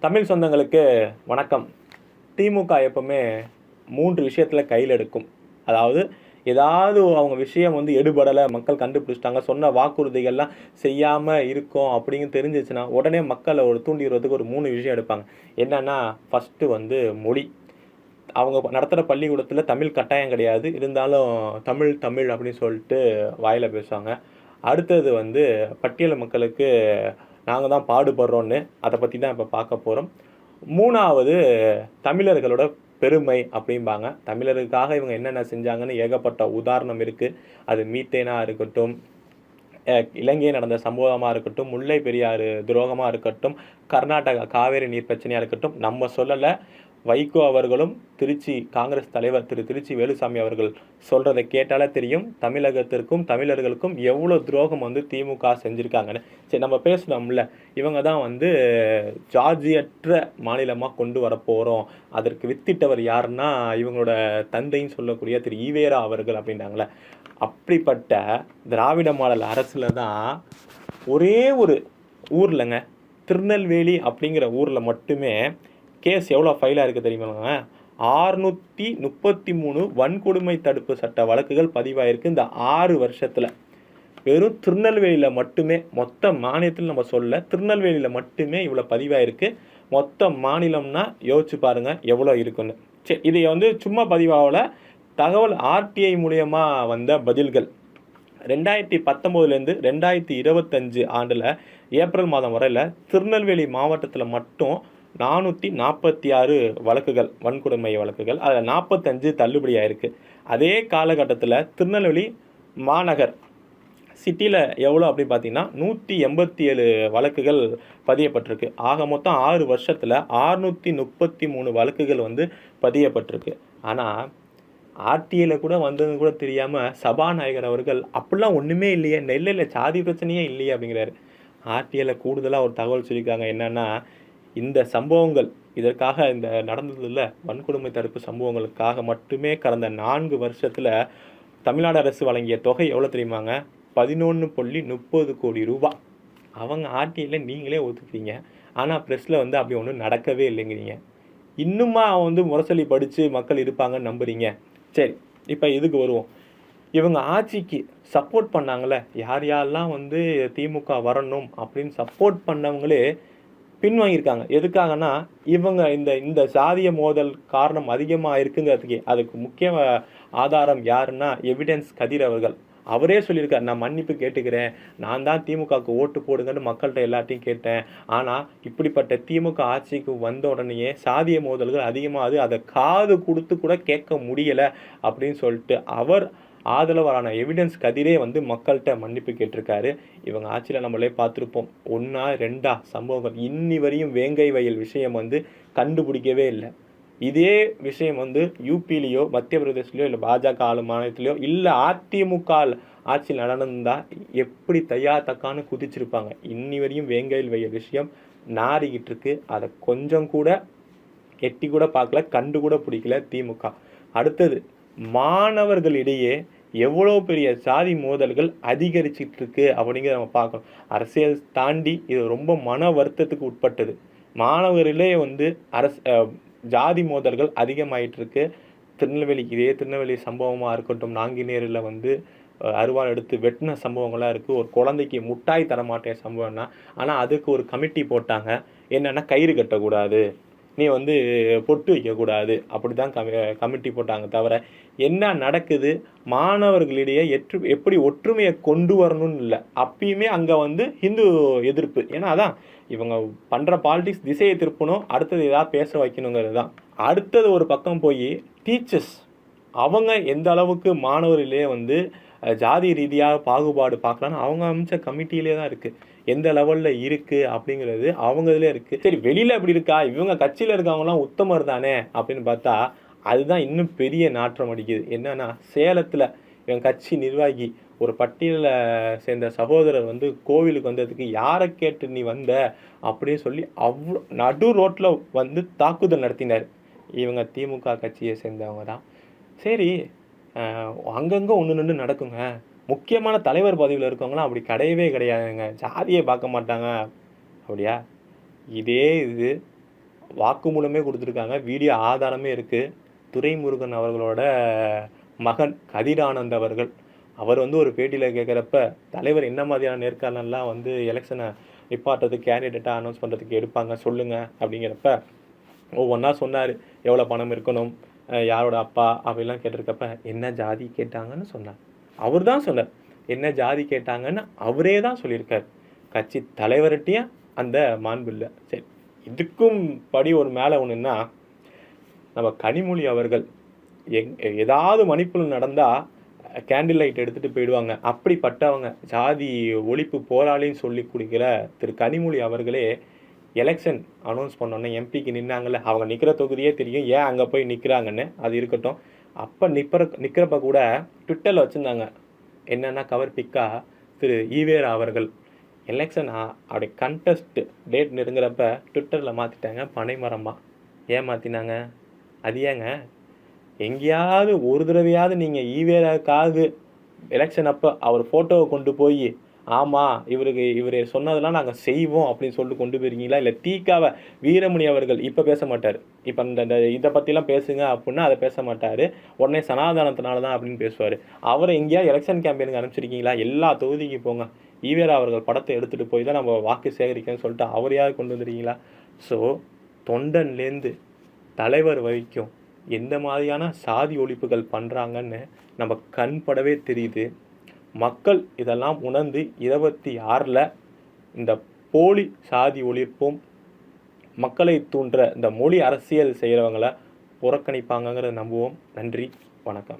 தமிழ் சொந்தங்களுக்கு வணக்கம். திமுக எப்பவுமே மூன்று விஷயத்தில் கையில் எடுக்கும். அதாவது ஏதாவது அவங்க விஷயம் வந்து எடுபடலை மக்கள் கண்டுபிடிச்சிட்டாங்க சொன்ன வாக்குறுதிகள்லாம் செய்யாமல் இருக்கும் அப்படின்னு தெரிஞ்சிச்சுன்னா உடனே மக்களை ஒரு தூண்டிடுறதுக்கு ஒரு மூணு விஷயம் எடுப்பாங்க. என்னென்னா ஃபஸ்ட்டு வந்து மொழி. அவங்க நடத்துகிற பள்ளிக்கூடத்தில் தமிழ் கட்டாயம் கிடையாது. இருந்தாலும் தமிழ் தமிழ் அப்படின்னு சொல்லிட்டு வாயில் பேசுவாங்க. அடுத்தது வந்து பட்டியல மக்களுக்கு நாங்கள் தான் பாடுபடுறோன்னு அதை பற்றி தான் இப்போ பார்க்க போகிறோம் மூணாவது தமிழர்களோட பெருமை அப்படிம்பாங்க. தமிழருக்காக இவங்க என்னென்ன செஞ்சாங்கன்னு ஏகப்பட்ட உதாரணம் இருக்குது அது மீத்தேனாக இருக்கட்டும் இலங்கையில் நடந்த சம்பவமாக இருக்கட்டும் முல்லை பெரியாறு துரோகமாக இருக்கட்டும் கர்நாடகா காவேரி நீர் பிரச்சனையாக இருக்கட்டும் நம்ம சொல்லலை வைகோ அவர்களும் திருச்சி காங்கிரஸ் தலைவர் திரு திருச்சி வேலுசாமி அவர்கள் சொல்கிறத கேட்டாலே தெரியும். தமிழகத்திற்கும் தமிழர்களுக்கும் எவ்வளோ துரோகம் வந்து திமுக செஞ்சுருக்காங்கன்னு. சரி நம்ம பேசணும்ல இவங்க தான் வந்து ஜார்ஜியற்ற மாநிலமாக கொண்டு வர போகிறோம் அதற்கு வித்திட்டவர் யாருன்னா இவங்களோட தந்தைன்னு சொல்லக்கூடிய திரு ஈவேரா அவர்கள் அப்படின்னாங்களே அப்படிப்பட்ட திராவிட மாடல் அரசில் தான் ஒரே ஒரு ஊர்லங்க. திருநெல்வேலி அப்படிங்கிற ஊரில் மட்டுமே கேஸ் எவ்வளோ ஃபைலாக இருக்குது தெரியுமாங்க ஆறுநூற்றி முப்பத்தி மூணு வன்கொடுமை தடுப்பு சட்ட வழக்குகள் பதிவாயிருக்கு இந்த ஆறு வருஷத்தில். வெறும் திருநெல்வேலியில் மட்டுமே மொத்த மாநிலத்தில் நம்ம சொல்ல திருநெல்வேலியில் மட்டுமே இவ்வளோ பதிவாயிருக்கு. மொத்த மாநிலம்னா யோசிச்சு பாருங்கள் எவ்வளோ இருக்குன்னு. சரி இதை வந்து சும்மா பதிவாகல தகவல் ஆர்டிஐ மூலியமாக வந்த பதில்கள். ரெண்டாயிரத்தி பத்தொம்போதுலேருந்து ரெண்டாயிரத்தி இருபத்தஞ்சு ஆண்டில் ஏப்ரல் மாதம் வரையில் திருநெல்வேலி மாவட்டத்தில் மட்டும் நானூற்றி நாற்பத்தி ஆறு வழக்குகள் வன்கொடுமை வழக்குகள். அதில் நாற்பத்தஞ்சு தள்ளுபடி ஆயிருக்கு அதே காலகட்டத்தில் திருநெல்வேலி மாநகர் சிட்டியில் எவ்வளோ அப்படின்னு பார்த்தீங்கன்னா நூற்றி எண்பத்தி ஏழு வழக்குகள் பதியப்பட்டிருக்கு. ஆக மொத்தம் ஆறு வருஷத்தில் ஆறுநூற்றி முப்பத்தி மூணு வழக்குகள் வந்து பதியப்பட்டிருக்கு. ஆனால் ஆர்டிஐல கூட வந்தது கூட தெரியாமல் சபாநாயகர் அவர்கள் அப்படிலாம் ஒன்றுமே இல்லையே நெல்லையில் சாதி பிரச்சனையே இல்லையே அப்படிங்கிறாரு. ஆர்டிஐல கூடுதலாக ஒரு தகவல் சொல்லியிருக்காங்க என்னன்னா இந்த சம்பவங்கள் இதற்காக இந்த நடந்ததில் வன்கொடுமை தடுப்பு சம்பவங்களுக்காக மட்டுமே கடந்த நான்கு வருஷத்தில் தமிழ்நாடு அரசு வழங்கிய தொகை எவ்வளோ தெரியுமாங்க? பதினொன்று புள்ளி முப்பது கோடி ரூபா. அவங்க ஆர்டிஐல நீங்களே ஒத்துக்கிறீங்க ஆனால் ப்ரெஸ்ஸில் வந்து அப்படி ஒன்றும் நடக்கவே இல்லைங்கிறீங்க. இன்னுமா அவன் வந்து முரசொலி படித்து மக்கள் இருப்பாங்கன்னு நம்புறீங்க. சரி இப்போ இதுக்கு வருவோம். இவங்க ஆட்சிக்கு சப்போர்ட் பண்ணாங்களே யார் யாரெல்லாம் வந்து திமுக வரணும் அப்படின்னு சப்போர்ட் பண்ணவங்களே பின்வாங்கியிருக்காங்க. எதுக்காகனா இவங்க இந்த இந்த சாதிய மோதல் காரணம் அதிகமாக இருக்குங்கிறதுக்கு அதுக்கு முக்கிய ஆதாரம் யாருன்னா எவிடன்ஸ் கதிர் அவர்கள். அவரே சொல்லியிருக்கார் நான் மன்னிப்பு கேட்டுக்கிறேன். நான் தான் திமுகவுக்கு ஓட்டு போடுங்கன்னு மக்கள்கிட்ட எல்லாத்தையும் கேட்டேன். ஆனால் இப்படிப்பட்ட திமுக ஆட்சிக்கு வந்த உடனேயே சாதிய மோதல்கள் அதிகமாகுது. அதை காது கொடுத்து கூட கேட்க முடியலை. அப்படின்னு சொல்லிட்டு அவர் ஆதரவான எவிடன்ஸ் கதிரே வந்து மக்கள்கிட்ட மன்னிப்பு கேட்டிருக்காரு. இவங்க ஆட்சியில் நம்மளே பார்த்துருப்போம். ஒன்றா ரெண்டா சம்பவங்கள் இன்னி வரையும் வேங்கை வயல் விஷயம் வந்து கண்டுபிடிக்கவே இல்லை. இதே விஷயம் வந்து யூபிலேயோ மத்திய பிரதேஷ்லையோ இல்லை பாஜக ஆளும் மாநிலத்திலையோ இல்லை அதிமுக ஆட்சியில் நடந்திருந்தால் எப்படி தையா தக்கான்னு குதிச்சிருப்பாங்க. இன்னி வரையும் வேங்கையில் வைய விஷயம் நாறிக்கிட்டு இருக்கு. அதை கொஞ்சம் கூட எட்டி கூட பார்க்கல கண்டு கூட பிடிக்கல திமுக. அடுத்தது மாணவர்களிடையே எவ்வளோ பெரிய சாதி மோதல்கள் அதிகரிச்சிட்டு இருக்கு அப்படிங்கிறத நம்ம பார்க்கணும். அரசியல் தாண்டி இது ரொம்ப மன வருத்தத்துக்கு உட்பட்டது. மாணவர்களே வந்து அரசு ஜாதி மோதல்கள் அதிகமாயிட்டு இருக்கு திருநெல்வேலி இதே திருநெல்வேலி சம்பவமாக இருக்கட்டும் நாங்கினேரில் வந்து அருவாள் எடுத்து வெட்டின சம்பவங்களாக இருக்குது ஒரு குழந்தைக்கு முட்டாய் தரமாட்டேன் சம்பவம்னா ஆனால் அதுக்கு ஒரு கமிட்டி போட்டாங்க. என்னென்னா கயிறு கட்டக்கூடாது. நீ வந்து பொட்டு வைக்கக்கூடாது. அப்படி தான் கமி கமிட்டி போட்டாங்க தவிர என்ன நடக்குது? மாணவர்களிடையே எற்று எப்படி ஒற்றுமையை கொண்டு வரணும்னு இல்லை. அப்பயுமே அங்கே வந்து ஹிந்து எதிர்ப்பு. ஏன்னா அதான் இவங்க பண்ணுற பாலிடிக்ஸ் திசையை திருப்பணும் அடுத்தது ஏதாவது பேச வைக்கணுங்கிறது தான். அடுத்தது ஒரு பக்கம் போய் டீச்சர்ஸ் அவங்க எந்த அளவுக்கு மாணவர்களே வந்து ஜாதி ரீதியாக பாகுபாடு பார்க்கலான்னு அவங்க அமைச்ச கமிட்டியிலே தான் இருக்குது எந்த லெவலில் இருக்குது அப்படிங்கிறது அவங்க இதில் இருக்குது சரி வெளியில் எப்படி இருக்கா? இவங்க கட்சியில் இருக்கவங்களாம் உத்தமர் தானே அப்படின்னு பார்த்தா அதுதான் இன்னும் பெரிய நாற்றம் அடிக்குது. என்னன்னா சேலத்தில் இவன் கட்சி நிர்வாகி ஒரு பட்டியலில் சேர்ந்த சகோதரர் வந்து கோவிலுக்கு வந்ததுக்கு யாரை கேட்டு நீ வந்த? அப்படின்னு சொல்லி அவ்வளோ நடு ரோட்டில் வந்து தாக்குதல் நடத்தினார். இவங்க திமுக கட்சியை சேர்ந்தவங்க தான். சரி அங்கங்கே ஒன்று நின்று நடக்குங்க. முக்கியமான தலைவர் பதவியில் இருக்கவங்களாம் அப்படி கிடையவே கிடையாதுங்க. ஜாதியை பார்க்க மாட்டாங்க. அப்படியா? இதே இது வாக்குமூலமே கொடுத்துருக்காங்க. வீடியோ ஆதாரமே இருக்குது துரைமுருகன் அவர்களோட மகன் கதிரானந்த் அவர்கள். அவர் வந்து ஒரு பேட்டியில் கேட்குறப்ப தலைவர் என்ன மாதிரியான நேர்காணல்லாம் வந்து எலெக்ஷனை நிப்பாட்டுறதுக்கு கேண்டிடேட்டாக அனௌன்ஸ் பண்ணுறதுக்கு எடுப்பாங்க? சொல்லுங்கள் அப்படிங்கிறப்ப ஒவ்வொன்றா சொன்னார். எவ்வளோ பணம் இருக்கணும்? யாரோட அப்பா? அப்படிலாம் கேட்டிருக்கப்ப என்ன ஜாதி? கேட்டாங்கன்னு சொன்னார். அவர் தான் சொன்னார் என்ன ஜாதி கேட்டாங்கன்னு அவரே தான் சொல்லியிருக்கார். கட்சி தலைவர்கிட்டையும் அந்த மாண்பு இல்லை சரி இதுக்கும் படி ஒரு மேலே ஒன்றுன்னா நம்ம கனிமொழி அவர்கள் எங் ஏதாவது மணிப்புல் நடந்தால் கேண்டில் லைட் எடுத்துகிட்டு போயிடுவாங்க. அப்படிப்பட்டவங்க ஜாதி ஒழிப்பு போராளின்னு சொல்லி கொடுக்கிற திரு கனிமொழி அவர்களே எலெக்ஷன் அனௌன்ஸ் பண்ணோன்னே எம்பிக்கு நின்னாங்கல்ல அவங்க நிற்கிற தொகுதியே தெரியும். ஏன் அங்கே போய் நிற்கிறாங்கன்னு அது இருக்கட்டும். அப்போ நிற்கிற நிற்கிறப்ப கூட ட்விட்டரில் வச்சுருந்தாங்க. என்னென்னா கவர் பிக்கா திரு ஈவேரா அவர்கள். எலெக்ஷன் அப்படி கண்டெஸ்ட் டேட் நெருங்குறப்ப ட்விட்டரில் மாற்றிட்டாங்க பனைமரமாக ஏன் மாற்றினாங்க அது ஏங்க? எங்கேயாவது ஒரு தடவையாவது நீங்கள் ஈவேராவுக்காவது எலெக்ஷன் அப்போ அவர் ஃபோட்டோவை கொண்டு போய் ஆமாம் இவருக்கு இவர் சொன்னதெல்லாம் நாங்கள் செய்வோம் அப்படின்னு சொல்லிட்டு கொண்டு போயிருக்கீங்களா? இல்லை தீக்காவை வீரமணி அவர்கள் இப்போ பேச மாட்டார். இப்போ இந்த இந்த இதை பற்றிலாம் பேசுங்க அப்படின்னா அதை பேச மாட்டார். உடனே சனாதனத்தினால தான் அப்படின்னு பேசுவார். அவரை எங்கேயாவது எலெக்ஷன் கேம்பெயினுக்கு அனுப்பிச்சிருக்கீங்களா? எல்லா தொகுதிக்கு போங்க. ஈவேரா அவர்கள் படத்தை எடுத்துகிட்டு போய் தான் நம்ம வாக்கு சேகரிக்கணும்னு சொல்லிட்டு அவரையாவது கொண்டு வந்துருக்கீங்களா? ஸோ தொண்டன்லேருந்து தலைவர் வரைக்கும் எந்த மாதிரியான சாதி ஒழிப்புகள் பண்ணுறாங்கன்னு நம்ம கண்படவே தெரியுது. மக்கள் இதெல்லாம் உணர்ந்து இருபத்தி ஆறில் இந்த போலி சாதி ஒழிப்பும் மக்களை தூண்டுற இந்த மொழி அரசியல் செய்கிறவங்கள புறக்கணிப்பாங்கங்கிறத நம்புவோம். நன்றி வணக்கம்.